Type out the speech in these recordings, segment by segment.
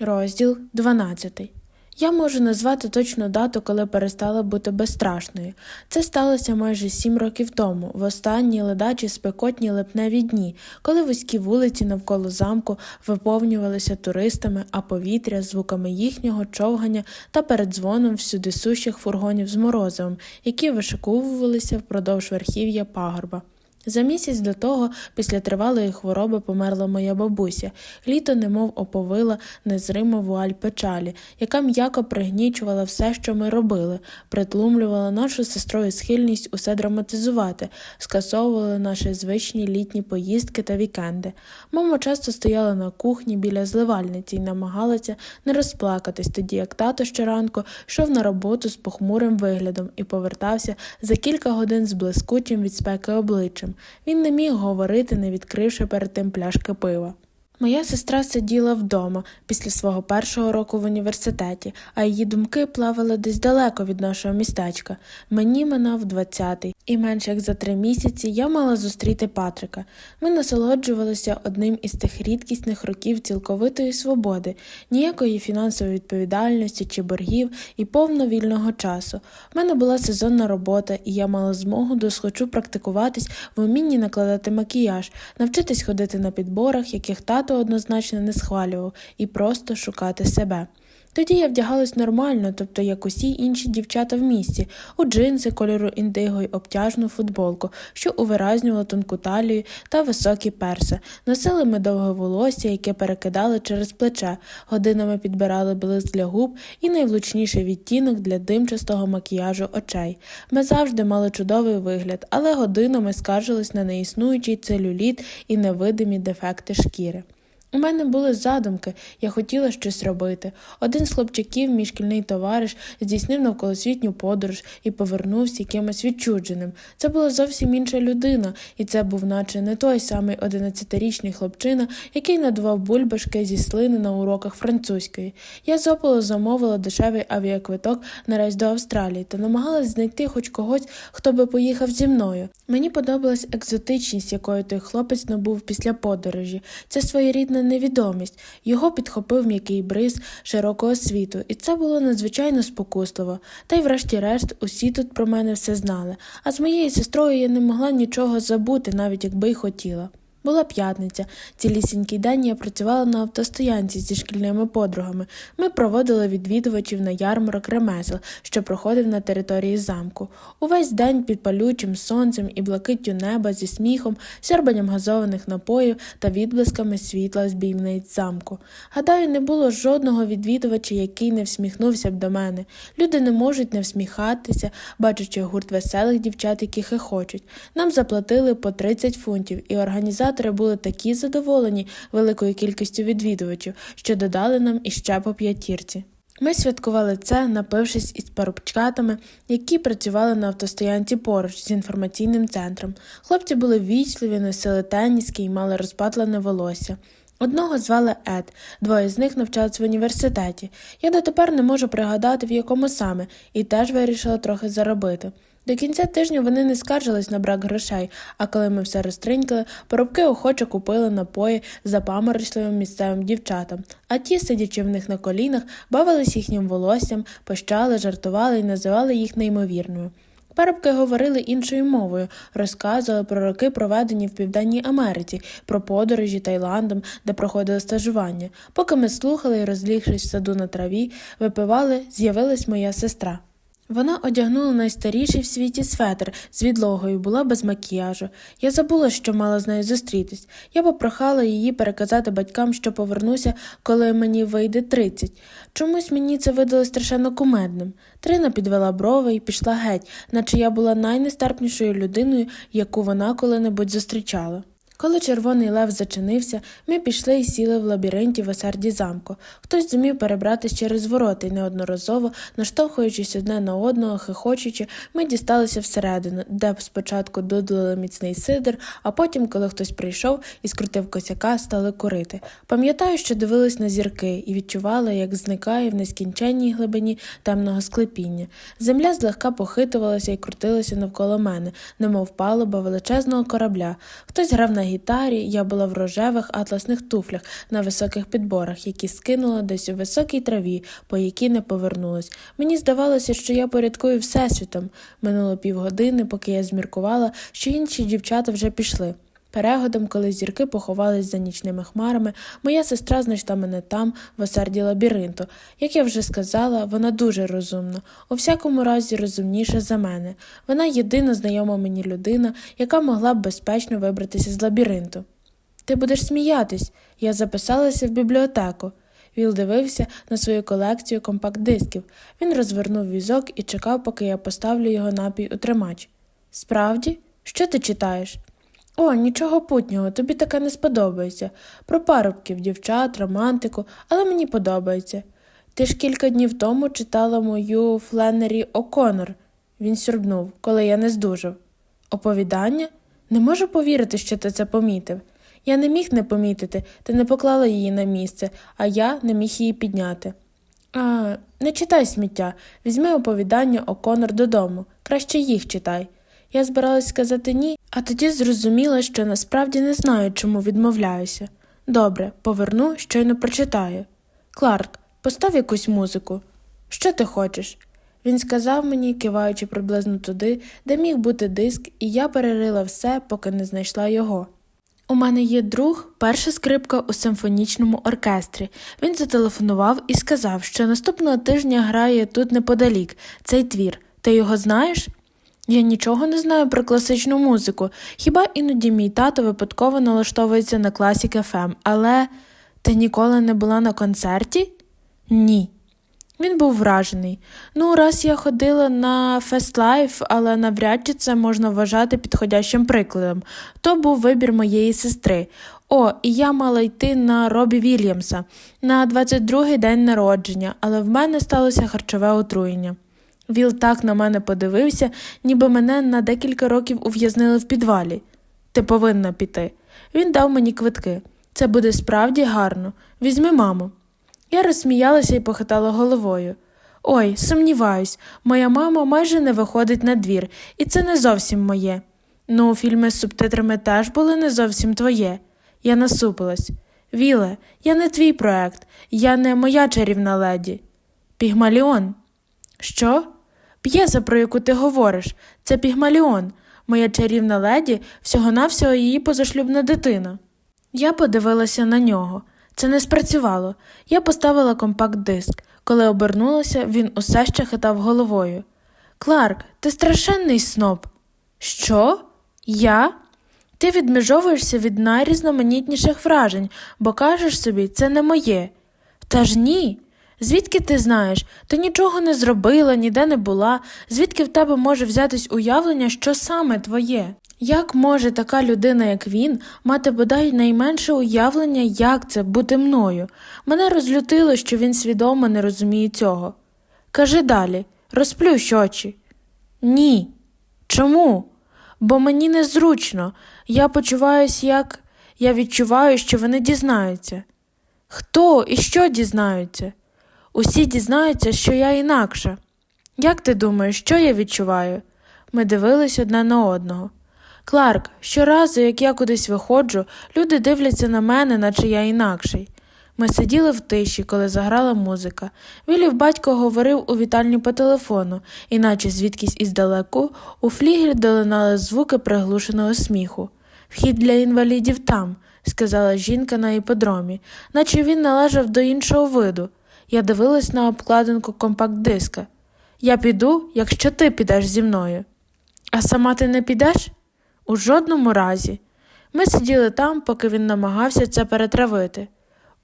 Розділ 12. Я можу назвати точну дату, коли перестала бути безстрашною. Це сталося майже сім років тому, в останні ледачі спекотні липневі дні, коли вузькі вулиці навколо замку виповнювалися туристами, а повітря звуками їхнього човгання та передзвоном всюди сущих фургонів з морозивом, які вишиковувалися впродовж верхів'я пагорба. За місяць до того, після тривалої хвороби, померла моя бабуся. Літо немов оповила незрима вуаль печалі, яка м'яко пригнічувала все, що ми робили, притлумлювала нашу сестрою схильність усе драматизувати, скасовувала наші звичні літні поїздки та вікенди. Мама часто стояла на кухні біля зливальниці і намагалася не розплакатись, тоді як тато щоранку йшов на роботу з похмурим виглядом і повертався за кілька годин з блискучим від спеки обличчям. Він не міг говорити, не відкривши перед тим пляшки пива. Моя сестра сиділа вдома після свого першого року в університеті, а її думки плавали десь далеко від нашого містечка. Мені минав двадцятий, і менше як за три місяці я мала зустріти Патрика. Ми насолоджувалися одним із тих рідкісних років цілковитої свободи, ніякої фінансової відповідальності чи боргів і повно вільного часу. У мене була сезонна робота, і я мала змогу досхочу практикуватись в умінні накладати макіяж, навчитись ходити на підборах, яких тато однозначно не схвалював, і просто шукати себе. Тоді я вдягалась нормально, тобто як усі інші дівчата в місті, у джинси кольору індиго й обтяжну футболку, що увиразнювала тонку талію та високі перси. Носили ми довге волосся, яке перекидали через плече, годинами підбирали блиск для губ і найвлучніший відтінок для димчастого макіяжу очей. Ми завжди мали чудовий вигляд, але годинами скаржились на неіснуючий целюліт і невидимі дефекти шкіри. У мене були задумки, я хотіла щось робити. Один з хлопчаків, мій шкільний товариш, здійснив навколосвітню подорож і повернувся якимось відчудженим. Це була зовсім інша людина, і це був наче не той самий одинадцятирічний хлопчина, який надував бульбашки зі слини на уроках французької. Я з ополу замовила дешевий авіаквиток на рейс до Австралії та намагалась знайти хоч когось, хто би поїхав зі мною. Мені подобалась екзотичність, якою той хлопець набув після подорожі. Це своєрідна невідомість. Його підхопив м'який бриз широкого світу, і це було надзвичайно спокусливо. Та й, врешті-решт, усі тут про мене все знали, а з моєю сестрою я не могла нічого забути, навіть якби й хотіла. Була п'ятниця. Цілісінький день я працювала на автостоянці зі шкільними подругами. Ми проводили відвідувачів на ярмарок ремесел, що проходив на території замку. Увесь день під палючим сонцем і блакиттю неба зі сміхом, сьорбанням газованих напоїв та відблисками світла з бійниць замку. Гадаю, не було жодного відвідувача, який не всміхнувся б до мене. Люди не можуть не всміхатися, бачачи гурт веселих дівчат, які хихочуть. Нам заплатили по 30 фунтів, і організатори були такі задоволені великою кількістю відвідувачів, що додали нам іще по п'ятірці. Ми святкували це, напившись із парубчатами, які працювали на автостоянці поруч з інформаційним центром. Хлопці були вічливі, носили теніски і мали розпатлене волосся. Одного звали Ед, двоє з них навчались в університеті. Я дотепер не можу пригадати, в якому саме, і теж вирішила трохи заробити. До кінця тижня вони не скаржились на брак грошей, а коли ми все розтринькали, поробки охоче купили напої запаморочливим місцевим дівчатам, а ті, сидячи в них на колінах, бавились їхнім волоссям, пощали, жартували і називали їх неймовірною. Парубки говорили іншою мовою, розказували про роки, проведені в Південній Америці, про подорожі Таїландом, де проходили стажування. Поки ми слухали і, розлігшись в саду на траві, випивали, з'явилась моя сестра. Вона одягнула найстаріший в світі светр з відлогою, була без макіяжу. Я забула, що мала з нею зустрітись. Я попрохала її переказати батькам, що повернуся, коли мені вийде 30. Чомусь мені це видалось страшенно кумедним. Трина підвела брови і пішла геть, наче я була найнестерпнішою людиною, яку вона коли-небудь зустрічала. Коли червоний лев зачинився, ми пішли і сіли в лабіринті в осерді замку. Хтось зумів перебратись через ворота і неодноразово, наштовхуючись одне на одного, хихочучи, ми дісталися всередину, де б спочатку дудлили міцний сидр, а потім, коли хтось прийшов і скрутив косяка, стали курити. Пам'ятаю, що дивились на зірки і відчували, як зникає в нескінченній глибині темного склепіння. Земля злегка похитувалася і крутилася навколо мене, немов палуба величезного корабля. Хтось грав на гітарі, я була в рожевих атласних туфлях на високих підборах, які скинула десь у високій траві, по якій не повернулась. Мені здавалося, що я порядкую всесвітом. Минуло півгодини, поки я зміркувала, що інші дівчата вже пішли. Перегодом, коли зірки поховались за нічними хмарами, моя сестра знайшла мене там, в осерді лабіринту. Як я вже сказала, вона дуже розумна, у всякому разі розумніша за мене. Вона єдина знайома мені людина, яка могла б безпечно вибратися з лабіринту. Ти будеш сміятись, я записалася в бібліотеку. Віл дивився на свою колекцію компакт-дисків. Він розвернув візок і чекав, поки я поставлю його напій у тримач. Справді, що ти читаєш? О, нічого путнього, тобі таке не сподобається. Про парубків, дівчат, романтику, але мені подобається. Ти ж кілька днів тому читала мою Фленнері О'Коннор. Він сюрбнув, коли я не здужав. Оповідання? Не можу повірити, що ти це помітив. Я не міг не помітити, ти не поклала її на місце, а я не міг її підняти. А, не читай сміття, візьми оповідання О'Коннор додому, краще їх читай. Я збиралась сказати ні, а тоді зрозуміла, що насправді не знаю, чому відмовляюся. Добре, поверну, щойно прочитаю. Кларк, постав якусь музику. Що ти хочеш? Він сказав мені, киваючи приблизно туди, де міг бути диск, і я перерила все, поки не знайшла його. У мене є друг, перша скрипка у симфонічному оркестрі. Він зателефонував і сказав, що наступного тижня грає тут неподалік цей твір. Ти його знаєш? Я нічого не знаю про класичну музику, хіба іноді мій тато випадково налаштовується на класік FM, але ти ніколи не була на концерті? Ні. Він був вражений. Ну, раз я ходила на Фестлайф, але навряд чи це можна вважати підходящим прикладом. То був вибір моєї сестри. О, і я мала йти на Робі Вільямса на 22-й день народження, але в мене сталося харчове отруєння. Віл так на мене подивився, ніби мене на декілька років ув'язнили в підвалі. Ти повинна піти. Він дав мені квитки. Це буде справді гарно. Візьми маму. Я розсміялася і похитала головою. Ой, сумніваюсь, моя мама майже не виходить на двір, і це не зовсім моє. Ну, фільми з субтитрами теж були не зовсім твоє. Я насупилась. Віле, я не твій проект, я не моя чарівна леді. Пігмаліон. Що? П'єса, про яку ти говориш, це Пігмаліон. Моя чарівна леді всього-навсього її позашлюбна дитина. Я подивилася на нього. Це не спрацювало. Я поставила компакт-диск. Коли обернулася, він усе ще хитав головою. Кларк, ти страшенний сноб. Що? Я? Ти відмежовуєшся від найрізноманітніших вражень, бо кажеш собі, це не моє. Та ж ні. Звідки ти знаєш? Ти нічого не зробила, ніде не була, звідки в тебе може взятись уявлення, що саме твоє? Як може така людина, як він, мати бодай найменше уявлення, як це бути мною? Мене розлютило, що він свідомо не розуміє цього. Кажи далі, розплющ очі. Ні. Чому? Бо мені незручно. Я почуваюсь як. Я відчуваю, що вони дізнаються. Хто і що дізнаються? Усі дізнаються, що я інакша. Як ти думаєш, що я відчуваю? Ми дивились одне на одного. Кларк, щоразу, як я кудись виходжу, люди дивляться на мене, наче я інакший. Ми сиділи в тиші, коли заграла музика. Вілів батько говорив у вітальні по телефону, іначе звідкись іздалеку у флігель долинали звуки приглушеного сміху. Вхід для інвалідів там, сказала жінка на іподромі, наче він належав до іншого виду. Я дивилась на обкладинку компакт-диска. Я піду, якщо ти підеш зі мною. А сама ти не підеш? У жодному разі. Ми сиділи там, поки він намагався це перетравити.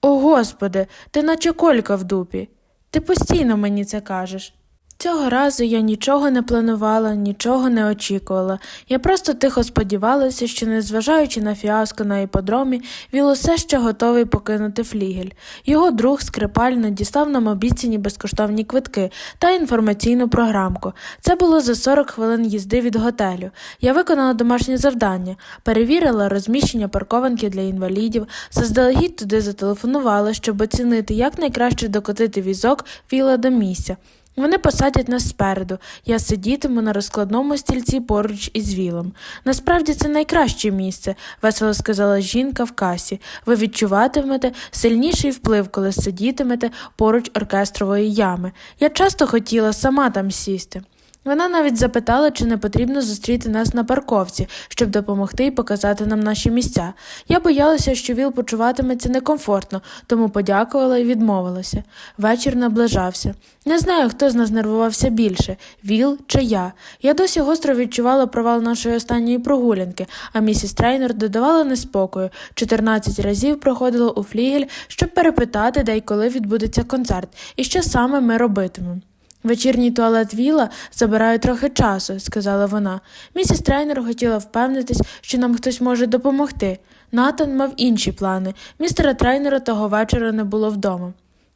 О, Господи, ти наче колька в дупі. Ти постійно мені це кажеш. Цього разу я нічого не планувала, нічого не очікувала. Я просто тихо сподівалася, що, незважаючи на фіаско на іподромі, Віл усе ще готовий покинути флігель. Його друг скрипаль надіслав нам обіцяні безкоштовні квитки та інформаційну програмку. Це було за 40 хвилин їзди від готелю. Я виконала домашнє завдання, перевірила розміщення паркованки для інвалідів, заздалегідь туди зателефонувала, щоб оцінити, як найкраще докотити візок Віла до місця. Вони посадять нас спереду. Я сидітиму на розкладному стільці поруч із вілом. Насправді це найкраще місце, весело сказала жінка в касі. Ви відчуватимете сильніший вплив, коли сидітимете поруч оркестрової ями. Я часто хотіла сама там сісти. Вона навіть запитала, чи не потрібно зустріти нас на парковці, щоб допомогти і показати нам наші місця. Я боялася, що Віл почуватиметься некомфортно, тому подякувала і відмовилася. Вечір наближався. Не знаю, хто з нас нервувався більше Віл чи я. Я досі гостро відчувала провал нашої останньої прогулянки, а місіс Трейнер додавала неспокою. 14 разів проходила у флігель, щоб перепитати, де й коли відбудеться концерт, і що саме ми робитимемо. Вечірній туалет Віла забирає трохи часу, сказала вона. Місіс трейнер хотіла впевнитись, що нам хтось може допомогти. Натан мав інші плани. Містера трейнера того вечора не було вдома.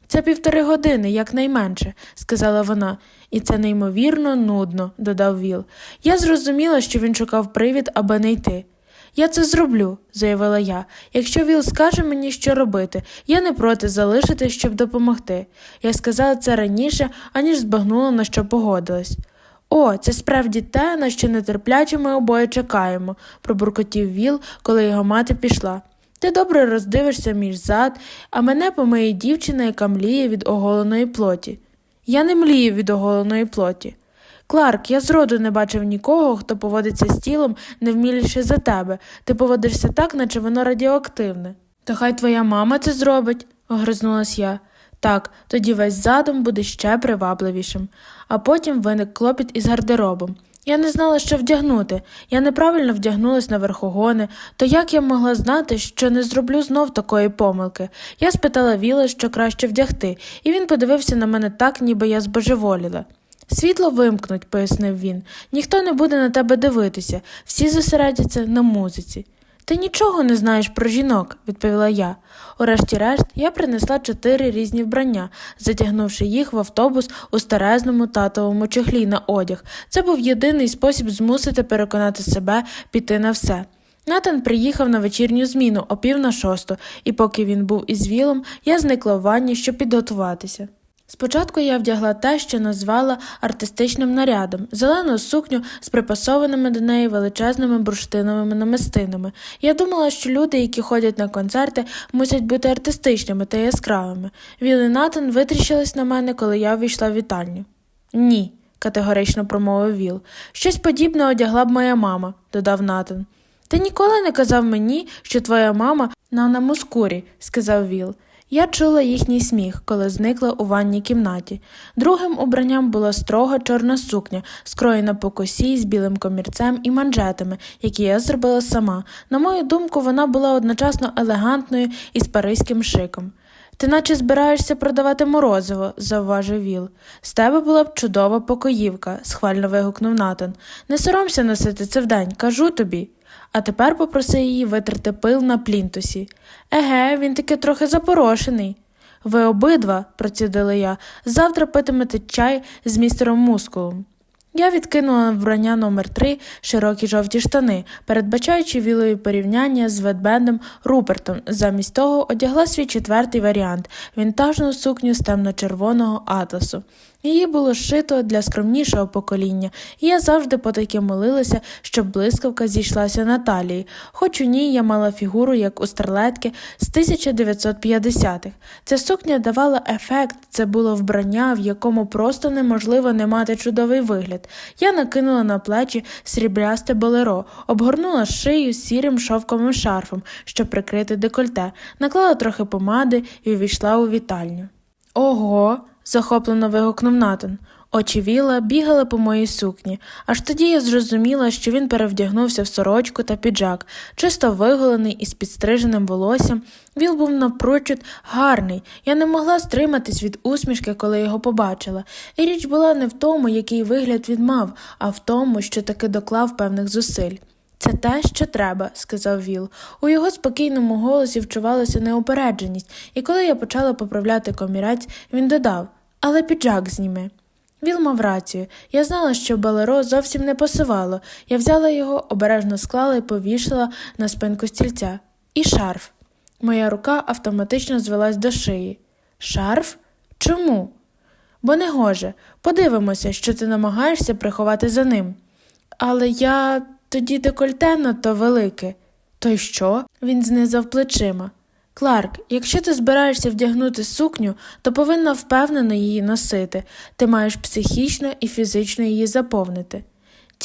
Це півтори години, якнайменше, сказала вона, і це неймовірно нудно, додав Віл. Я зрозуміла, що він шукав привід, аби не йти. Я це зроблю, заявила я. Якщо Віл скаже мені, що робити, я не проти залишити, щоб допомогти. Я сказала це раніше, аніж збагнула, на що погодилась. О, це справді те, на що нетерпляче ми обоє чекаємо, пробуркотів Віл, коли його мати пішла. Ти добре роздивишся між зад, а мене помиє дівчина, яка мліє від оголеної плоті. Я не млію від оголеної плоті. Кларк, я зроду не бачив нікого, хто поводиться з тілом невміліше за тебе. Ти поводишся так, наче воно радіоактивне. То хай твоя мама це зробить, огризнулась я. Так, тоді весь задум буде ще привабливішим. А потім виник клопіт із гардеробом. Я не знала, що вдягнути. Я неправильно вдягнулась на верхогони, то як я могла знати, що не зроблю знов такої помилки? Я спитала Віла, що краще вдягти, і він подивився на мене так, ніби я збожеволіла. Світло вимкнуть, пояснив він. Ніхто не буде на тебе дивитися, всі зосередяться на музиці. Ти нічого не знаєш про жінок, відповіла я. Урешті-решт я принесла чотири різні вбрання, затягнувши їх в автобус у старезному татовому чехлі на одяг. Це був єдиний спосіб змусити переконати себе піти на все. Натан приїхав на вечірню зміну о пів на шосту, і поки він був із вілом, я зникла в ванні, щоб підготуватися. Спочатку я вдягла те, що назвала артистичним нарядом, зелену сукню з припасованими до неї величезними бурштиновими намистинами. Я думала, що люди, які ходять на концерти, мусять бути артистичними та яскравими. Віл і Натан витріщились на мене, коли я увійшла в вітальню. Ні, категорично промовив Віл. Щось подібне одягла б моя мама, додав Натан. Ти ніколи не казав мені, що твоя мама на намускурі, сказав Віл. Я чула їхній сміх, коли зникла у ванній кімнаті. Другим убранням була строга чорна сукня, скроєна по косі з білим комірцем і манжетами, які я зробила сама. На мою думку, вона була одночасно елегантною і з паризьким шиком. Ти наче збираєшся продавати морозиво, завважив Віл. З тебе була б чудова покоївка, схвально вигукнув Натан. Не соромся носити це вдень, кажу тобі. А тепер попроси її витерти пил на плінтусі. Еге, він таки трохи запорошений. Ви обидва, процідила я, завтра питимете чай з містером Мускулом. Я відкинула вбрання номер 3 широкі жовті штани, передбачаючи вілові порівняння з ведбендом Рупертом. Замість того одягла свій четвертий варіант вінтажну сукню з темно-червоного атласу. Її було шито для скромнішого покоління, і я завжди потаки молилася, щоб блискавка зійшлася на талії, хоч у ній я мала фігуру, як у старлетки з 1950-х. Ця сукня давала ефект, це було вбрання, в якому просто неможливо не мати чудовий вигляд. Я накинула на плечі сріблясте болеро, обгорнула шию сірим шовковим шарфом, щоб прикрити декольте, наклала трохи помади і увійшла у вітальню. Ого захоплено вигукнув Натан. Очі Віла бігали по моїй сукні, аж тоді я зрозуміла, що він перевдягнувся в сорочку та піджак, чисто виголений із підстриженим волоссям. Віл був напрочуд гарний. Я не могла стриматись від усмішки, коли його побачила. І річ була не в тому, який вигляд він мав, а в тому, що таки доклав певних зусиль. Це те, що треба, сказав Віл. У його спокійному голосі вчувалася неупередженість, і коли я почала поправляти комірець, він додав але піджак зніми. Віл мав рацію. Я знала, що балеро зовсім не посувало. Я взяла його, обережно склала і повішала на спинку стільця. І шарф. Моя рука автоматично звелась до шиї. Шарф? Чому? бо не гоже. Подивимося, що ти намагаєшся приховати за ним. Але я тоді декольте надто велике. То й що? Він знизав плечима. Кларк, якщо ти збираєшся вдягнути сукню, то повинна впевнено її носити. Ти маєш психічно і фізично її заповнити.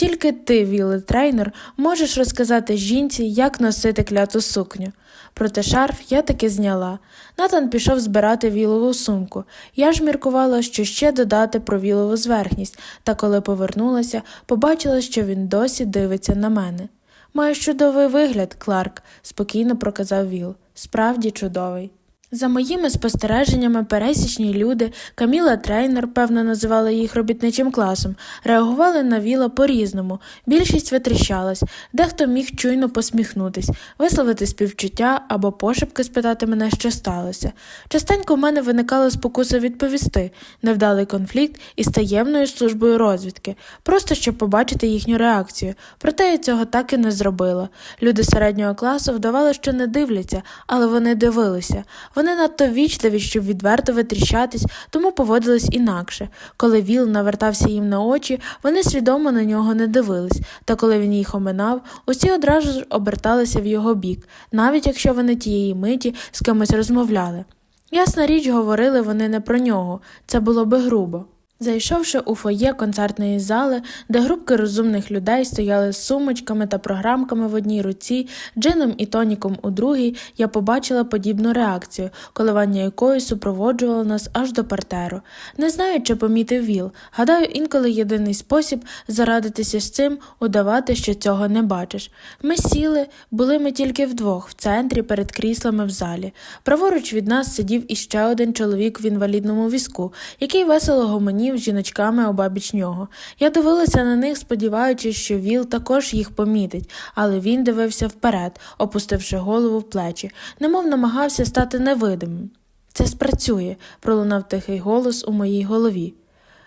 Тільки ти, Вілли трейнер, можеш розказати жінці, як носити кляту сукню. Проте шарф я таки зняла. Натан пішов збирати вілову сумку. Я ж міркувала, що ще додати про вілову зверхність, та коли повернулася, побачила, що він досі дивиться на мене. Маєш чудовий вигляд, Кларк, спокійно проказав Віл. Справді чудовий. За моїми спостереженнями, пересічні люди, Каміла трейнер, певно, називали їх робітничим класом, реагували на віла по-різному. Більшість витріщалась, дехто міг чуйно посміхнутись, висловити співчуття або пошепки спитати мене, що сталося. Частенько в мене виникала спокуса відповісти невдалий конфлікт із таємною службою розвідки, просто щоб побачити їхню реакцію. Проте я цього так і не зробила. Люди середнього класу вдавали, що не дивляться, але вони дивилися. Вони надто вічливі, щоб відверто витріщатись, тому поводились інакше. Коли Віл навертався їм на очі, вони свідомо на нього не дивились, та коли він їх оминав, усі одразу ж оберталися в його бік, навіть якщо вони тієї миті з кимось розмовляли. Ясна річ, говорили вони не про нього, це було би грубо. Зайшовши у фоє концертної зали, де групки розумних людей стояли з сумочками та програмками в одній руці, джином і тоніком у другій, я побачила подібну реакцію, коливання якої супроводжувало нас аж до партеру. Не знаю, чи помітив Віл. Гадаю, інколи єдиний спосіб зарадитися з цим удавати, що цього не бачиш. Ми сіли, були ми тільки вдвох, в центрі перед кріслами в залі. Праворуч від нас сидів іще один чоловік в інвалідному візку, який весело гомонів з жіночками обабіч нього. Я дивилася на них, сподіваючись, що Віл також їх помітить, але він дивився вперед, опустивши голову в плечі, немов намагався стати невидимим. Це спрацює, пролунав тихий голос у моїй голові.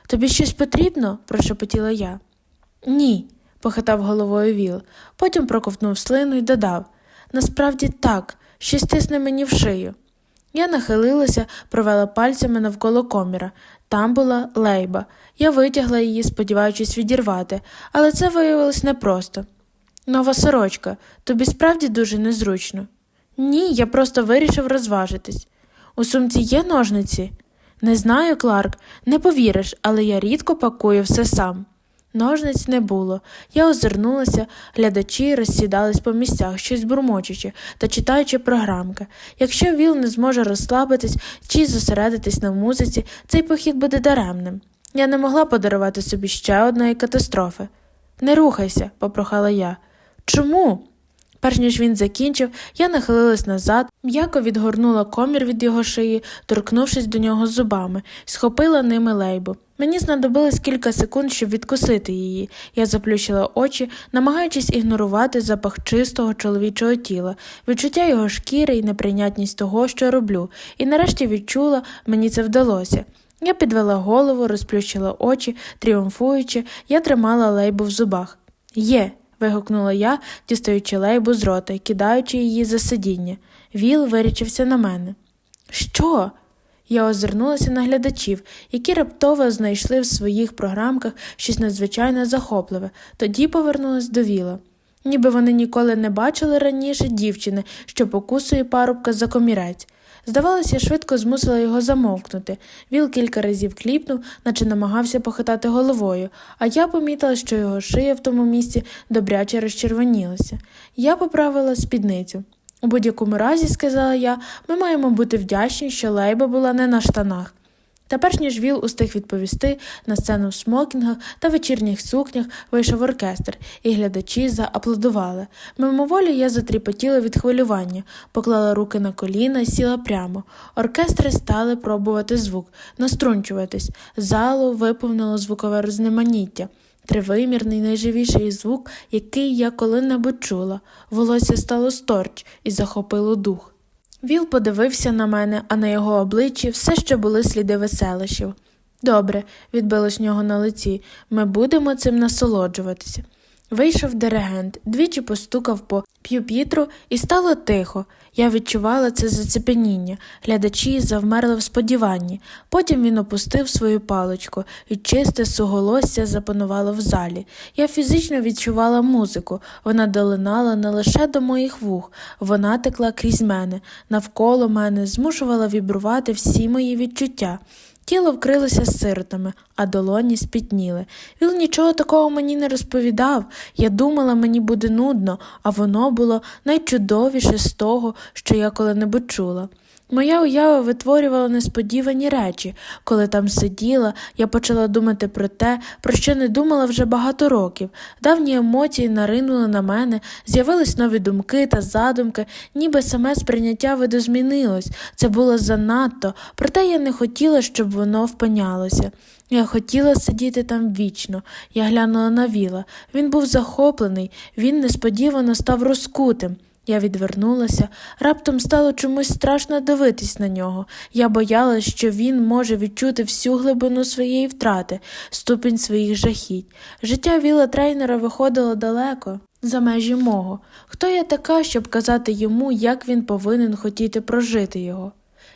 Тобі щось потрібно? прошепотіла я. Ні, похитав головою Віл, потім проковтнув слину і додав Насправді так, щось тисне мені в шию. Я нахилилася, провела пальцями навколо коміра. Там була лейба. Я витягла її, сподіваючись відірвати, але це виявилось непросто. Нова сорочка, тобі справді дуже незручно. Ні, я просто вирішив розважитись. У сумці є ножниці? Не знаю, Кларк, не повіриш, але я рідко пакую все сам. Ножниць не було. Я озирнулася, глядачі розсідались по місцях, щось бурмочучи та читаючи програмки. Якщо Віл не зможе розслабитись чи зосередитись на музиці, цей похід буде даремним. Я не могла подарувати собі ще одної катастрофи. Не рухайся, попрохала я. Чому? Перш ніж він закінчив, я нахилилась назад, м'яко відгорнула комір від його шиї, торкнувшись до нього зубами, схопила ними лейбу. Мені знадобилось кілька секунд, щоб відкусити її. Я заплющила очі, намагаючись ігнорувати запах чистого чоловічого тіла, відчуття його шкіри і неприйнятність того, що роблю, і нарешті відчула, мені це вдалося. Я підвела голову, розплющила очі, тріумфуючи, я тримала лейбу в зубах. Є вигукнула я, дістаючи лейбу з рота і кидаючи її за сидіння. Віл вирічився на мене. Що? Я озирнулася на глядачів, які раптово знайшли в своїх програмках щось надзвичайно захопливе, тоді повернулась до Віла. Ніби вони ніколи не бачили раніше дівчини, що покусує парубка за комірець. Здавалося, швидко змусила його замовкнути. Віл кілька разів кліпнув, наче намагався похитати головою, а я помітила, що його шия в тому місці добряче розчервонілася. Я поправила спідницю. У будь-якому разі, сказала я, ми маємо бути вдячні, що лейба була не на штанах. Та перш ніж Віл устиг відповісти, на сцену в смокінгах та вечірніх сукнях вийшов оркестр, і глядачі зааплодували. Мимоволі я затріпотіла від хвилювання, поклала руки на коліна і сіла прямо. Оркестри стали пробувати звук, наструнчуватись. Залу виповнило звукове рознеманіття. Тривимірний найживіший звук, який я коли-небудь чула. Волосся стало сторч і захопило дух. Віл подивився на мене, а на його обличчі все ще були сліди веселощів. Добре, відбилось нього на лиці, ми будемо цим насолоджуватися. Вийшов диригент, двічі постукав по п'юпітру і стало тихо. Я відчувала це зацепеніння. Глядачі завмерли в сподіванні. Потім він опустив свою паличку, і чисте суголосся запанувало в залі. Я фізично відчувала музику. Вона долинала не лише до моїх вух, вона текла крізь мене, навколо мене, змушувала вібрувати всі мої відчуття. Тіло вкрилося сиротами, а долоні спітніли. Він нічого такого мені не розповідав. Я думала, мені буде нудно, а воно було найчудовіше з того, що я коли-небудь чула. Моя уява витворювала несподівані речі. Коли там сиділа, я почала думати про те, про що не думала вже багато років. Давні емоції наринули на мене, з'явились нові думки та задумки, ніби саме сприйняття видозмінилось. Це було занадто, проте я не хотіла, щоб воно впинялося. Я хотіла сидіти там вічно. Я глянула на віла. Він був захоплений, він несподівано став розкутим. Я відвернулася, раптом стало чомусь страшно дивитись на нього. Я боялась, що він може відчути всю глибину своєї втрати, ступінь своїх жахіть. Життя віла трейнера виходило далеко. За межі мого. Хто я така, щоб казати йому, як він повинен хотіти прожити його?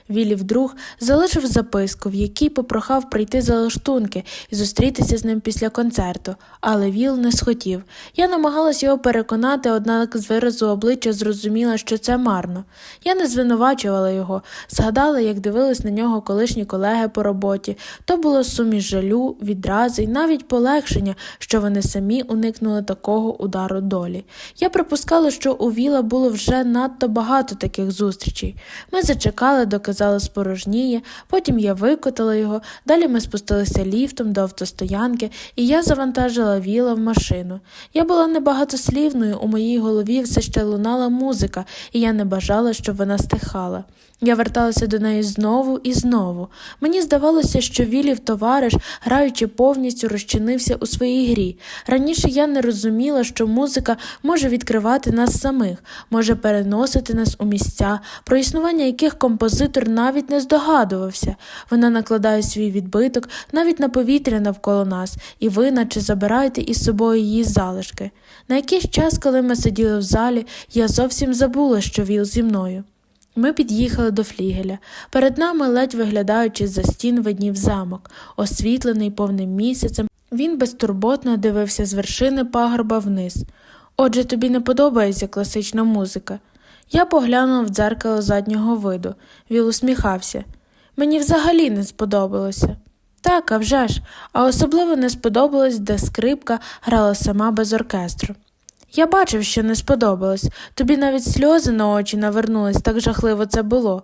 Вілів друг залишив записку, в якій попрохав прийти за лаштунки і зустрітися з ним після концерту, але Віл не схотів. Я намагалась його переконати, однак з виразу обличчя зрозуміла, що це марно. Я не звинувачувала його, згадала, як дивились на нього колишні колеги по роботі. То було суміш жалю, відрази і навіть полегшення, що вони самі уникнули такого удару долі. Я припускала, що у Віла було вже надто багато таких зустрічей. Ми зачекали, доки зала спорожніє, потім я викотала його, далі ми спустилися ліфтом до автостоянки, і я завантажила віла в машину. Я була небагатослівною, у моїй голові все ще лунала музика, і я не бажала, щоб вона стихала. Я верталася до неї знову і знову. Мені здавалося, що Вілів товариш, граючи повністю, розчинився у своїй грі. Раніше я не розуміла, що музика може відкривати нас самих, може переносити нас у місця, про існування яких композитор навіть не здогадувався. Вона накладає свій відбиток навіть на повітря навколо нас, і ви, наче забираєте із собою її залишки. На якийсь час, коли ми сиділи в залі, я зовсім забула, що Віл зі мною. Ми під'їхали до флігеля. Перед нами, ледь виглядаючи за стін, виднів замок, освітлений повним місяцем. Він безтурботно дивився з вершини пагорба вниз. Отже, тобі не подобається класична музика. Я поглянув в дзеркало заднього виду. Віл усміхався. Мені взагалі не сподобалося. Так, а вже ж, а особливо не сподобалось, де скрипка грала сама без оркестру. Я бачив, що не сподобалось, тобі навіть сльози на очі навернулись, так жахливо це було.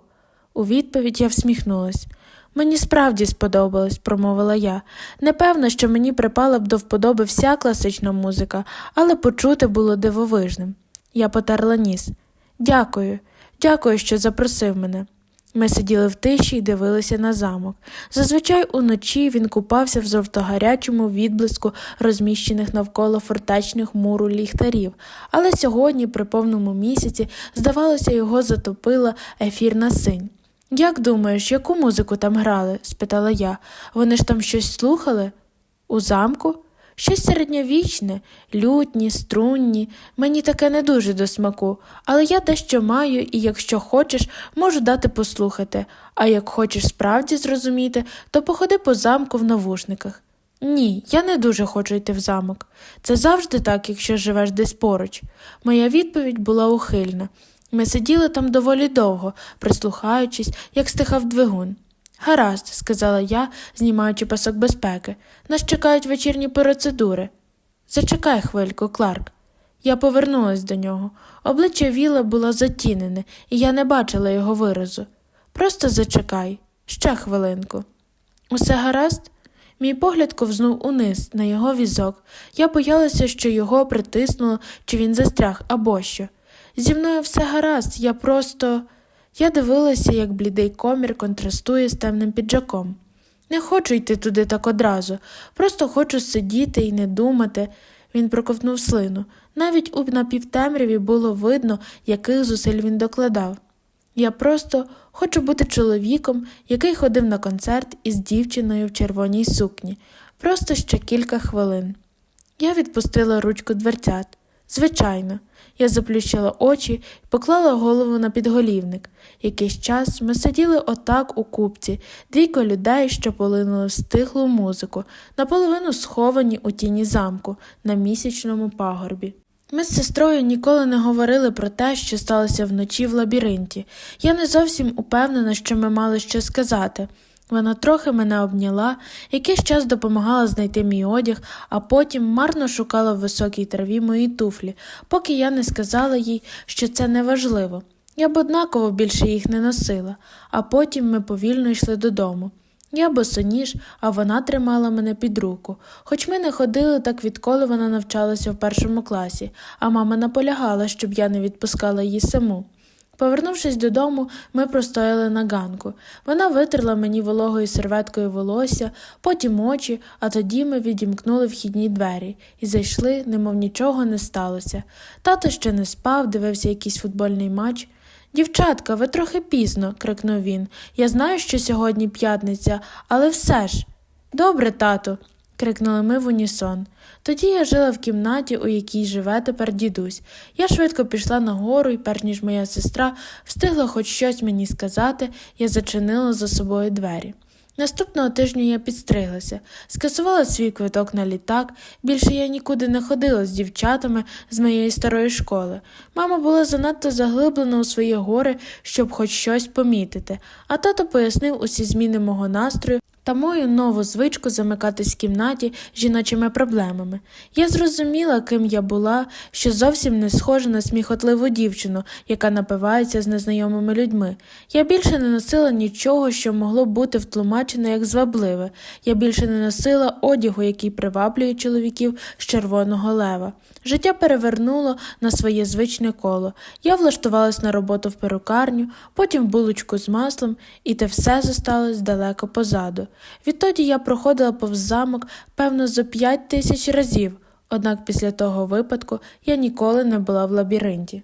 У відповідь я всміхнулась. Мені справді сподобалось, промовила я. Непевно, що мені припала б до вподоби вся класична музика, але почути було дивовижним. Я потерла ніс. Дякую, дякую, що запросив мене. Ми сиділи в тиші і дивилися на замок. Зазвичай уночі він купався в жовтогарячому відблиску розміщених навколо фортечних муру ліхтарів, але сьогодні, при повному місяці, здавалося, його затопила ефірна синь. Як думаєш, яку музику там грали? спитала я. Вони ж там щось слухали? У замку? Щось середньовічне, лютні, струнні, мені таке не дуже до смаку, але я дещо маю і, якщо хочеш, можу дати послухати, а як хочеш справді зрозуміти, то походи по замку в навушниках. Ні, я не дуже хочу йти в замок. Це завжди так, якщо живеш десь поруч. Моя відповідь була ухильна. Ми сиділи там доволі довго, прислухаючись, як стихав двигун. Гаразд, сказала я, знімаючи пасок безпеки. Нас чекають вечірні процедури. Зачекай хвильку, Кларк. Я повернулась до нього. Обличчя Віла було затінене, і я не бачила його виразу. Просто зачекай, ще хвилинку. Усе гаразд? Мій погляд ковзнув униз на його візок. Я боялася, що його притиснуло, чи він застряг або що. Зі мною все гаразд, я просто. Я дивилася, як блідий комір контрастує з темним піджаком. Не хочу йти туди так одразу, просто хочу сидіти і не думати. Він проковтнув слину. Навіть у напівтемряві було видно, яких зусиль він докладав. Я просто хочу бути чоловіком, який ходив на концерт із дівчиною в червоній сукні, просто ще кілька хвилин. Я відпустила ручку дверцят. Звичайно, я заплющила очі і поклала голову на підголівник. Якийсь час ми сиділи отак у купці, двійко людей, що полинули в стихлу музику, наполовину сховані у тіні замку на місячному пагорбі. Ми з сестрою ніколи не говорили про те, що сталося вночі в лабіринті. Я не зовсім упевнена, що ми мали що сказати. Вона трохи мене обняла, якийсь час допомагала знайти мій одяг, а потім марно шукала в високій траві мої туфлі, поки я не сказала їй, що це не важливо. Я б однаково більше їх не носила, а потім ми повільно йшли додому. Я босоніж, а вона тримала мене під руку. Хоч ми не ходили так відколи вона навчалася в першому класі, а мама наполягала, щоб я не відпускала її саму. Повернувшись додому, ми простояли на ганку. Вона витерла мені вологою серветкою волосся, потім очі, а тоді ми відімкнули вхідні двері і зайшли, немов нічого не сталося. Тато ще не спав, дивився якийсь футбольний матч. Дівчатка, ви трохи пізно, крикнув він. Я знаю, що сьогодні п'ятниця, але все ж. Добре, тато, крикнули ми в унісон. Тоді я жила в кімнаті, у якій живе тепер дідусь. Я швидко пішла нагору, і, перш ніж моя сестра встигла хоч щось мені сказати, я зачинила за собою двері. Наступного тижня я підстриглася, скасувала свій квиток на літак. Більше я нікуди не ходила з дівчатами з моєї старої школи. Мама була занадто заглиблена у свої гори, щоб хоч щось помітити, а тато пояснив усі зміни мого настрою та мою нову звичку замикатись в кімнаті жіночими проблемами. Я зрозуміла, ким я була, що зовсім не схожа на сміхотливу дівчину, яка напивається з незнайомими людьми. Я більше не носила нічого, що могло бути втлумачено як звабливе. Я більше не носила одягу, який приваблює чоловіків з червоного лева. Життя перевернуло на своє звичне коло. Я влаштувалась на роботу в перукарню, потім в булочку з маслом, і те все зосталось далеко позаду. Відтоді я проходила повз замок, певно, зо п'ять тисяч разів, однак після того випадку я ніколи не була в лабіринті.